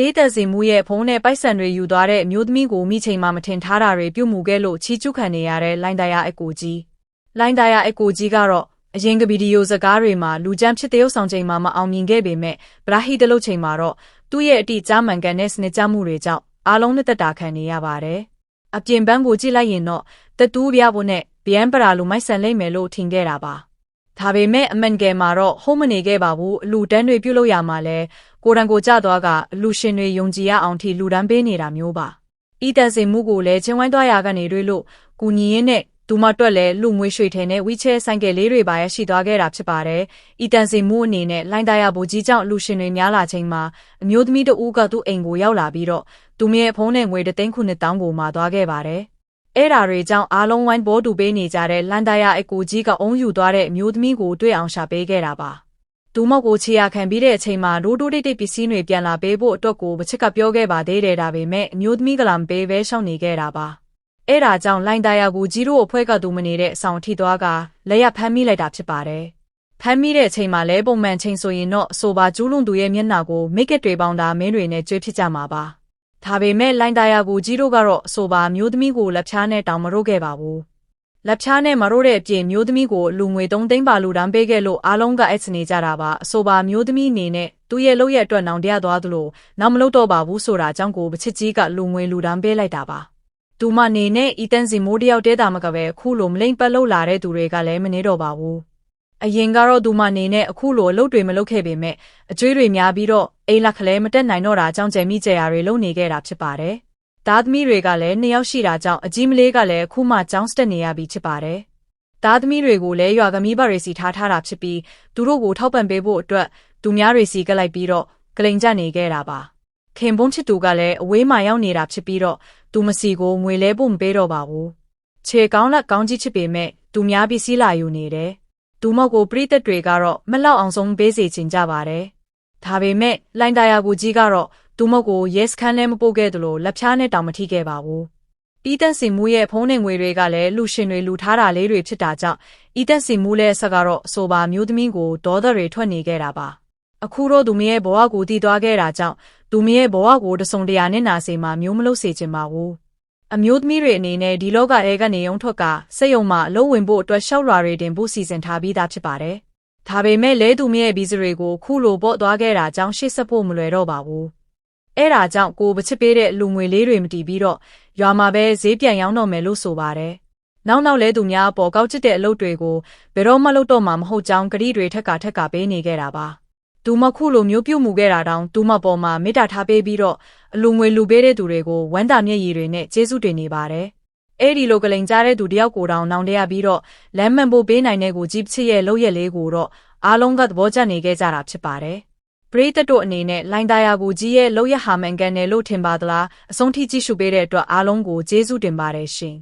ဒေးသက်စင်မှုရဲ့ဖုန်းနဲ့ပိုက်ဆံတွေယူသွားတဲ့အမျိုးသမီးကိုမိချိန်မှမထင်ထားတာတွေပြုတ်မှုခဲ့လို့ချီကျူးခံနေရတဲ့လိုင်းတရားအကိုကြီးလိုင်းတရားအကိုကြီးကတော့အရင်ကဗီဒီယိုစကားတွေမှာလူကြမ်းဖြစ်တဲ့ရုပ်ဆောင်ချိန်မှာမအောင်မြင်ခဲ့ပေမဲ့ဗရာဟီတလုတ်ချိန်မှာတော့သူ့ရဲ့အတိအကျမှန်ကန်တဲ့စနစ်ကျမှုတွေကြောင့်အားလုံးနဲ့တက်တာခံနေရပါတယ်။အပြင်ပန်းကိုကြည့်လိုက်ရင်တော့တတူးပြဖို့နဲ့ဗျမ်းပရာလိုမိုက်ဆန်လိမ့်မယ်လို့ထင်ခဲ့တာပါ။ ဒါပေမဲ့အမှန်ကယ်မှာတော့ဟုတ်မနေခဲ့ပါဘူးအလူတန်းတွေပြုတ်လို့ရမှာလဲကိုရန်ကိုကြသွားကအလူရှင်တွေယုံကြည်ရအောင်ထိလူတန်းပေးနေတာမျိုးပါ။ဤတန်စင်မှုကိုလည်းချင်းဝိုင်းသွားရကနေတွေလို့ကူညီရင်းနဲ့သူမတွက်လဲလူငွေရွှေထဲနဲ့ဝီချဲဆိုင်ကယ်လေးတွေပါရရှိသွားခဲ့တာဖြစ်ပါတယ်။ဤတန်စင်မှုအနေနဲ့လိုင်းသားရဘူကြီးကြောင့်လူရှင်တွေများလာချိန်မှာအမျိုးသမီးတဦးကသူ့အိမ်ကိုရောက်လာပြီးတော့သူမရဲ့ဖုန်းနဲ့ငွေတသိန်းခုနှစ်တောင်းကိုမှာသွားခဲ့ပါတယ်။ အဲ့ဓာတွေကြောင့်အားလုံးဝိုင်းဘောတူပေးနေကြတဲ့လန်ဒါယာအကူကြီးကအုံးယူသွားတဲ့အမျိုးသမီးကိုတွေ့အောင်ရှာပေးခဲ့တာပါ။သူမောက်ကိုချီရခံပြီးတဲ့အချိန်မှာရိုးတိုးတိတ်တိတ်ပစ္စည်းတွေပြန်လာပေးဖို့အတွက်ကိုတစ်ချက်ကပြောခဲ့ပါသေးတယ်ဒါပေမဲ့အမျိုးသမီးကလာမပေးဘဲရှောင်နေခဲ့တာပါ။အဲ့ဒါကြောင့်လိုင်းတာယာကိုကြီးတို့အဖွဲ့ကသူမနေတဲ့အဆောင်ထိသွားကလက်ရဖမ်းမိလိုက်တာဖြစ်ပါတယ်။ဖမ်းမိတဲ့အချိန်မှာလဲပုံမှန်ချိန်ဆိုရင်တော့အဆိုပါကျူးလွန်သူရဲ့မျက်နှာကိုမိတ်ကက်တွေပေါင်းတာမင်းတွေနဲ့ကြွေးဖြစ်ကြမှာပါ။ ဒါပေမဲ့လိုင်းတာယာကိုကြီးတို့ကတော့အဆိုပါမျိုးသမီးကိုလက်ဖြားနဲ့တောင်မရိုးခဲ့ပါဘူး။လက်ဖြားနဲ့မရိုးတဲ့အပြင်မျိုးသမီးကိုလူငွေ3သိန်းပါလူတန်းပေးခဲ့လို့အားလုံးကအက်စနေကြတာပါအဆိုပါမျိုးသမီးအနေနဲ့သူ့ရဲ့လုပ်ရက်အတွက်နောင်တရသွားသလိုနောက်မလုပ်တော့ပါဘူးဆိုတာအကြောင်းကိုပချစ်ကြီးကလူငွေလူတန်းပေးလိုက်တာပါသူမနေနဲ့ဤတန်းစီမိုးတယောက်တဲတာမကပဲအခုလိုမလိမ့်ပတ်လို့လာတဲ့သူတွေကလည်းမနေတော့ပါဘူး အရင်ကတော့သူမနေနဲ့အခုလိုအလုပ်တွေမလုပ်ခဲ့ပေမဲ့အကျွေးတွေများပြီးတော့အိမ်လက်ကလေးမတက်နိုင်တော့တာအကြောင်းကျယ်မိကြရာတွေလုပ်နေခဲ့တာဖြစ်ပါတယ်သားသမီးတွေကလည်းနှစ်ယောက်ရှိတာကြောင့်အကြီးမလေးကလည်းအခုမှကျောင်းစတက်နေရပြီဖြစ်ပါတယ်သားသမီးတွေကိုလည်းရွာကမီးပါတွေစီထားထားတာဖြစ်ပြီးသူတို့ကိုထောက်ပံ့ပေးဖို့အတွက်သူများတွေစီကလိုက်ပြီးတော့ကလိန်ကြနေခဲ့တာပါခင်ပွန်းချစ်သူကလည်းအဝေးမှာရောက်နေတာဖြစ်ပြီးတော့သူမစီကိုငွေလဲဖို့မပေးတော့ပါဘူးခြေကောင်းလက်ကောင်းကြီးချစ်ပေမဲ့သူများပစ္စည်းလာယူနေတယ် သူမောက်ကိုပြိသက်တွေကတော့မလောက်အောင်ဆုံးပေးစေချင်ကြပါတယ်ဒါပေမဲ့လိုင်းတာယာကိုကြီးကတော့သူမောက်ကိုရဲစခန်းလည်းမပို့ခဲ့သလိုလက်ဖြားနဲ့တောင်မထိခဲ့ပါဘူးဤတန်စင်မှုရဲ့ဖုံးနဲ့ငွေတွေကလည်းလူရှင်တွေလူထားတာလေးတွေဖြစ်တာကြောင့်ဤတန်စင်မှုရဲ့ဆက်ကတော့အဆိုပါမျိုးသမီးကိုဒေါသတွေထွက်နေခဲ့တာပါအခုတော့သူမရဲ့ဘဝကိုတည်သွားခဲ့တာကြောင့်သူမရဲ့ဘဝကိုတစုံတရာနဲ့နာစေမှာမျိုးမလို့စေချင်ပါဘူး အမျိုးသမီးတွေအနေနဲ့ဒီလောကအဲကနေရုံထွက်ကစိတ်ယုံမှအလုံးဝင်ဖို့အတွက်ရှောက်ရွာတွေတင်ဖို့စီစဉ်ထားပြီးသားဖြစ်ပါတယ်ဒါပေမဲ့လဲသူမရဲ့ဗီဇတွေကိုခုလိုပေါ့သွားခဲ့တာကြောင့်ရှေ့ဆက်ဖို့မလွယ်တော့ပါဘူးအဲ့ဒါကြောင့်ကိုပချစ်ပေးတဲ့လူငွေလေးတွေမတီးပြီးတော့ရွာမှာပဲဈေးပြန်ရောင်းတော့မယ်လို့ဆိုပါတယ်နောက်နောက်လဲသူများပေါ်ကောက်ချစ်တဲ့အလုပ်တွေကိုဘယ်တော့မှလုပ်တော့မှာမဟုတ်ကြောင်းဂရီတွေထက်ကထက်ကပေးနေခဲ့တာပါ သူမခုလိုမျိုးပြုတ်မှုခဲ့တာတောင်သူမပေါ်မှာမေတ္တာထားပေးပြီးတော့အလူငွေလူပေးတဲ့သူတွေကိုဝမ်းသာမျက်ရည်တွေနဲ့ကျေးဇူးတင်နေပါတယ်အဲ့ဒီလိုကလိန်ကြားတဲ့သူတယောက်ကိုတောင်နောင်တရပြီးတော့လမ်းမှန်ဖို့ပေးနိုင်တဲ့ကိုကြီးချစ်ရဲ့လောက်ရက်လေးကိုတော့အားလုံးကသဘောကျနေခဲ့ကြတာဖြစ်ပါတယ်ပရိသတ်တို့အနေနဲ့လိုင်းသားယာကိုကြီးရဲ့လောက်ရဟာမှန်ကန်တယ်လို့ထင်ပါသလားအဆုံးထိကြည့်ရှုပေးတဲ့အတွက်အားလုံးကိုကျေးဇူးတင်ပါတယ်ရှင်